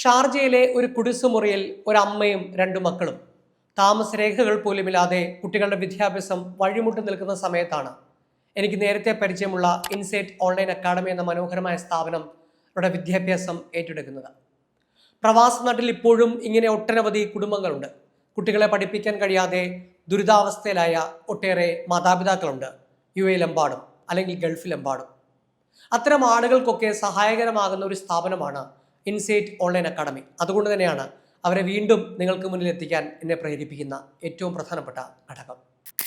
ഷാർജയിലെ ഒരു കുടിസുമുറിയിൽ അമ്മയും രണ്ടു മക്കളും. താമസരേഖകൾ പോലുമില്ലാതെ കുട്ടികളുടെ വിദ്യാഭ്യാസം വഴിമുട്ടി നിൽക്കുന്ന സമയത്താണ് എനിക്ക് നേരത്തെ പരിചയമുള്ള ഇൻസൈറ്റ് ഓൺലൈൻ അക്കാഡമി എന്ന മനോഹരമായ സ്ഥാപനം അവരുടെ വിദ്യാഭ്യാസം ഏറ്റെടുക്കുന്നത്. പ്രവാസ നാട്ടിൽ ഇപ്പോഴും ഇങ്ങനെ ഒട്ടനവധി കുടുംബങ്ങളുണ്ട്. കുട്ടികളെ പഠിപ്പിക്കാൻ കഴിയാതെ ദുരിതാവസ്ഥയിലായ ഒട്ടേറെ മാതാപിതാക്കളുണ്ട്. യു എയിലെമ്പാടും അല്ലെങ്കിൽ ഗൾഫിലെമ്പാടും അത്തരം ആളുകൾക്കൊക്കെ സഹായകരമാകുന്ന ഒരു സ്ഥാപനമാണ് ഇൻസൈറ്റ് ഓൺലൈൻ അക്കാഡമി. അതുകൊണ്ട് തന്നെയാണ് അവരെ വീണ്ടും നിങ്ങൾക്ക് മുന്നിൽ എത്തിക്കാൻ എന്നെ പ്രേരിപ്പിക്കുന്ന ഏറ്റവും പ്രധാനപ്പെട്ട ഘടകം.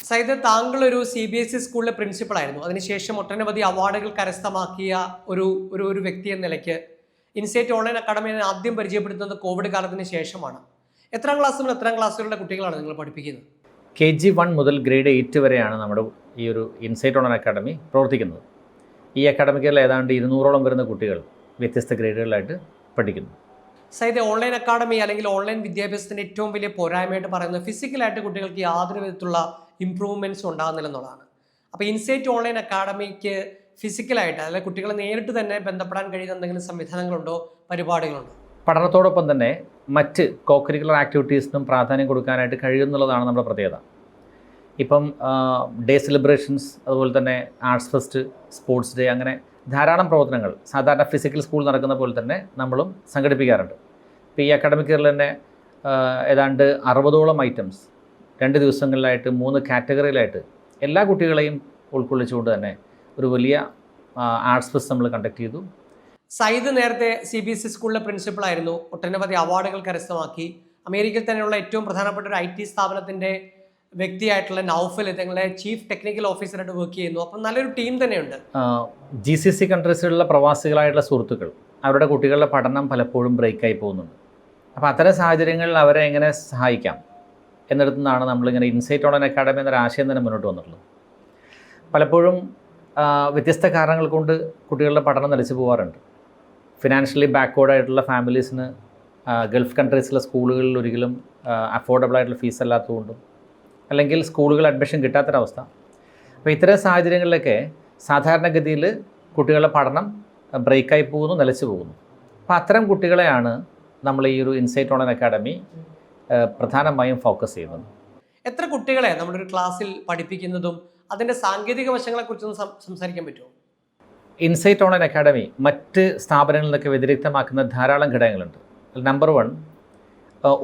സൈദ് താങ്കൾ ഒരു സി ബി എസ് ഇ സ്കൂളിലെ പ്രിൻസിപ്പളായിരുന്നു അതിനുശേഷം ഒട്ടനവധി അവാർഡുകൾ കരസ്ഥമാക്കിയ ഒരു ഒരു ഒരു വ്യക്തി എന്ന നിലയ്ക്ക് ഇൻസൈറ്റ് ഓൺലൈൻ അക്കാഡമിയെ ആദ്യം പരിചയപ്പെടുത്തുന്നത് കോവിഡ് കാലത്തിന് ശേഷമാണ്. എത്രാം ക്ലാസ് മുതൽ എത്രാം ക്ലാസ്സുകളുടെ കുട്ടികളാണ് നിങ്ങൾ പഠിപ്പിക്കുന്നത്? കെ ജി വൺ മുതൽ ഗ്രേഡ് എയ്റ്റ് വരെയാണ് നമ്മുടെ ഈ ഒരു ഇൻസൈറ്റ് ഓൺലൈൻ അക്കാഡമി പ്രവർത്തിക്കുന്നത്. ഈ അക്കാഡമിക്കിൽ ഏതാണ്ട് ഇരുന്നൂറോളം വരുന്ന കുട്ടികൾ വ്യത്യസ്ത ഗ്രേഡുകളിലായിട്ട് പഠിക്കുന്നു. സൈദ് ഓൺലൈൻ അക്കാഡമി അല്ലെങ്കിൽ ഓൺലൈൻ വിദ്യാഭ്യാസത്തിന് ഏറ്റവും വലിയ പോരായ്മയായിട്ട് പറയുന്നത് ഫിസിക്കലായിട്ട് കുട്ടികൾക്ക് യാതൊരു വിധത്തിലുള്ള ഇമ്പ്രൂവ്മെന്റ്സ് ഉണ്ടാകുന്നില്ല എന്നുള്ളതാണ്. അപ്പോൾ ഇൻസൈറ്റ് ഓൺലൈൻ അക്കാഡമിക്ക് ഫിസിക്കലായിട്ട് അല്ലെങ്കിൽ കുട്ടികളെ നേരിട്ട് തന്നെ ബന്ധപ്പെടാൻ കഴിയുന്ന എന്തെങ്കിലും സംവിധാനങ്ങളുണ്ടോ? പരിപാടികളുണ്ടോ? പഠനത്തോടൊപ്പം തന്നെ മറ്റ് കോക്കരിക്കുലർ ആക്ടിവിറ്റീസിനും പ്രാധാന്യം കൊടുക്കാനായിട്ട് കഴിയുന്നുള്ളതാണ് നമ്മുടെ പ്രത്യേകത. ഇപ്പം ഡേ സെലിബ്രേഷൻസ് അതുപോലെ തന്നെ ആർട്സ് ഫെസ്റ്റ് സ്പോർട്സ് ഡേ അങ്ങനെ ധാരാളം പ്രവർത്തനങ്ങൾ സാധാരണ ഫിസിക്കൽ സ്കൂൾ നടക്കുന്ന പോലെ തന്നെ നമ്മളും സംഘടിപ്പിക്കാറുണ്ട്. ഇപ്പോൾ ഈ അക്കാഡമിക് ഇയറിൽ തന്നെ ഏതാണ്ട് അറുപതോളം ഐറ്റംസ് രണ്ട് ദിവസങ്ങളിലായിട്ട് മൂന്ന് കാറ്റഗറിയിലായിട്ട് എല്ലാ കുട്ടികളെയും ഉൾക്കൊള്ളിച്ചുകൊണ്ട് തന്നെ ഒരു വലിയ ആർട്സ് ഫെസ്റ്റ് നമ്മൾ കണ്ടക്ട് ചെയ്തു. സയ്യിദ് നേരത്തെ സി ബി എസ് ഇ സ്കൂളിലെ പ്രിൻസിപ്പളായിരുന്നു ഒട്ടനവധി അവാർഡുകൾ കരസ്ഥമാക്കി. അമേരിക്കയിൽ തന്നെയുള്ള ഏറ്റവും പ്രധാനപ്പെട്ട ഒരു ഐ ടി സ്ഥാപനത്തിന്റെ വ്യക്തിയായിട്ടുള്ള നൗഫൽ തങ്ങളെ ചീഫ് ടെക്നിക്കൽ ഓഫീസറായിട്ട് വർക്ക് ചെയ്യുന്നു. അപ്പം നല്ലൊരു ടീം തന്നെയുണ്ട്. ജി സി സി കൺട്രീസിലുള്ള പ്രവാസികളായിട്ടുള്ള സുഹൃത്തുക്കൾ അവരുടെ കുട്ടികളുടെ പഠനം പലപ്പോഴും ബ്രേക്കായി പോകുന്നുണ്ട്. അപ്പോൾ അത്തരം സാഹചര്യങ്ങളിൽ അവരെ എങ്ങനെ സഹായിക്കാം എന്നിടത്തു നിന്നാണ് നമ്മളിങ്ങനെ ഇൻസൈറ്റ് ഓൺ അക്കാഡമി എന്നൊരു ആശയം തന്നെ മുന്നോട്ട് വന്നിട്ടുള്ളത്. പലപ്പോഴും വ്യത്യസ്ത കാരണങ്ങൾ കൊണ്ട് കുട്ടികളുടെ പഠനം നിലച്ചു പോകാറുണ്ട് ഫിനാൻഷ്യലി ബാക്ക്വേർഡ് ആയിട്ടുള്ള ഫാമിലീസിന് ഗൾഫ് കൺട്രീസിലെ സ്കൂളുകളിൽ ഒരിക്കലും അഫോർഡബിൾ ആയിട്ടുള്ള ഫീസ് അല്ലാത്തതുകൊണ്ടും അല്ലെങ്കിൽ സ്കൂളുകൾ അഡ്മിഷൻ കിട്ടാത്തൊരവസ്ഥ. അപ്പോൾ ഇത്തരം സാഹചര്യങ്ങളിലൊക്കെ സാധാരണഗതിയിൽ കുട്ടികളുടെ പഠനം ബ്രേക്കായി പോകുന്നു നിലച്ചു പോകുന്നു. അപ്പോൾ അത്തരം കുട്ടികളെയാണ് നമ്മൾ ഈ ഒരു ഇൻസൈറ്റ് ഓൺലൈൻ അക്കാഡമി പ്രധാനമായും ഫോക്കസ് ചെയ്യുന്നത്. എത്ര കുട്ടികളെ നമ്മുടെ ഒരു ക്ലാസ്സിൽ പഠിപ്പിക്കുന്നതും അതിന്റെ സാങ്കേതിക വശങ്ങളെക്കുറിച്ചൊന്ന് സംസാരിക്കാൻ പറ്റുമോ? ഇൻസൈറ്റ് ഓൺലൈൻ അക്കാഡമി മറ്റ് സ്ഥാപനങ്ങളിൽ നിന്നൊക്കെ വ്യതിരിക്തമാക്കുന്ന ധാരാളം ഘടകങ്ങളുണ്ട്. നമ്പർ വൺ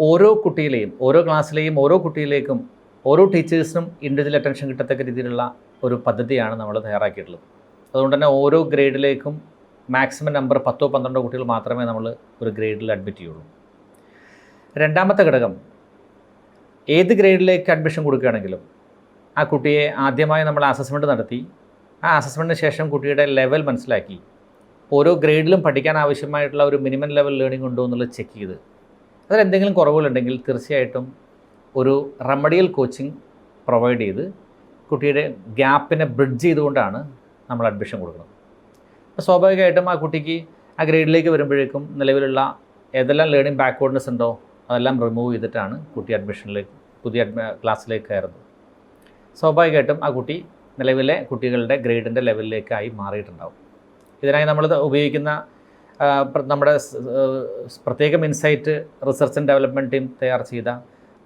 ഓരോ കുട്ടിയിലെയും ഓരോ ക്ലാസ്സിലെയും ഓരോ കുട്ടിയിലേക്കും ഓരോ ടീച്ചേഴ്സിനും ഇൻഡിവിജ്വൽ അറ്റൻഷൻ കിട്ടത്തക്ക രീതിയിലുള്ള ഒരു പദ്ധതിയാണ് നമ്മൾ തയ്യാറാക്കിയിട്ടുള്ളത്. അതുകൊണ്ട് തന്നെ ഓരോ ഗ്രേഡിലേക്കും മാക്സിമം നമ്പർ പത്തോ പന്ത്രണ്ടോ കുട്ടികൾ മാത്രമേ നമ്മൾ ഒരു ഗ്രേഡിൽ അഡ്മിറ്റ് ചെയ്യുള്ളൂ. രണ്ടാമത്തെ ഘടകം ഏത് ഗ്രേഡിലേക്ക് അഡ്മിഷൻ കൊടുക്കുകയാണെങ്കിലും ആ കുട്ടിയെ ആദ്യമായി നമ്മൾ അസസ്മെന്റ് നടത്തി ആ അസസ്മെന്റിന് ശേഷം കുട്ടിയുടെ ലെവൽ മനസ്സിലാക്കി ഓരോ ഗ്രേഡിലും പഠിക്കാൻ ആവശ്യമായിട്ടുള്ള ഒരു മിനിമം ലെവൽ ലേണിംഗ് ഉണ്ടോ എന്നുള്ളത് ചെക്ക് ചെയ്ത് അതിൽ എന്തെങ്കിലും കുറവുകളുണ്ടെങ്കിൽ തീർച്ചയായിട്ടും ഒരു റെമഡിയൽ കോച്ചിങ് പ്രൊവൈഡ് ചെയ്ത് കുട്ടിയുടെ ഗ്യാപ്പിനെ ബ്രിഡ്ജ് ചെയ്തുകൊണ്ടാണ് നമ്മൾ അഡ്മിഷൻ കൊടുക്കുന്നത്. അപ്പോൾ സ്വാഭാവികമായിട്ടും ആ കുട്ടിക്ക് ആ ഗ്രേഡിലേക്ക് വരുമ്പോഴേക്കും നിലവിലുള്ള ഏതെല്ലാം ലേണിംഗ് ബാക്ക്വേർഡ്നെസ് ഉണ്ടോ അതെല്ലാം റിമൂവ് ചെയ്തിട്ടാണ് കുട്ടി അഡ്മിഷനിലേക്ക് പുതിയ ക്ലാസ്സിലേക്ക് കയറുന്നത്. സ്വാഭാവികമായിട്ടും ആ കുട്ടി നിലവിലെ കുട്ടികളുടെ ഗ്രേഡിന്റെ ലെവലിലേക്കായി മാറിയിട്ടുണ്ടാവും. ഇതിനായി നമ്മൾ ഉപയോഗിക്കുന്ന നമ്മുടെ പ്രത്യേകം Insight research and development team തയ്യാർ ചെയ്ത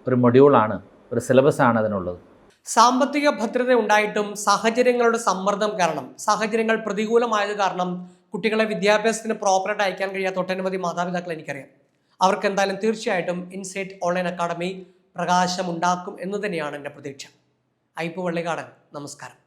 ഒരു മൊഡ്യൂളാണ് ഒരു സിലബസ് ആണ് അതിനുള്ളത്. സാമ്പത്തിക ഭദ്രത ഉണ്ടായിട്ടും സാഹചര്യങ്ങളുടെ സമ്മർദ്ദം കാരണം സാഹചര്യങ്ങൾ പ്രതികൂലമായത് കാരണം കുട്ടികളെ വിദ്യാഭ്യാസത്തിന് പ്രോപ്പറായിട്ട് അയക്കാൻ കഴിയാത്ത ഒട്ടനവധി മാതാപിതാക്കൾ എനിക്കറിയാം. അവർക്ക് എന്തായാലും തീർച്ചയായിട്ടും ഇൻസൈറ്റ് ഓൺലൈൻ അക്കാഡമി പ്രകാശമുണ്ടാക്കും എന്ന് തന്നെയാണ് എന്റെ പ്രതീക്ഷ. ഐപ്പ് വള്ളിക്കാടൻ നമസ്കാരം.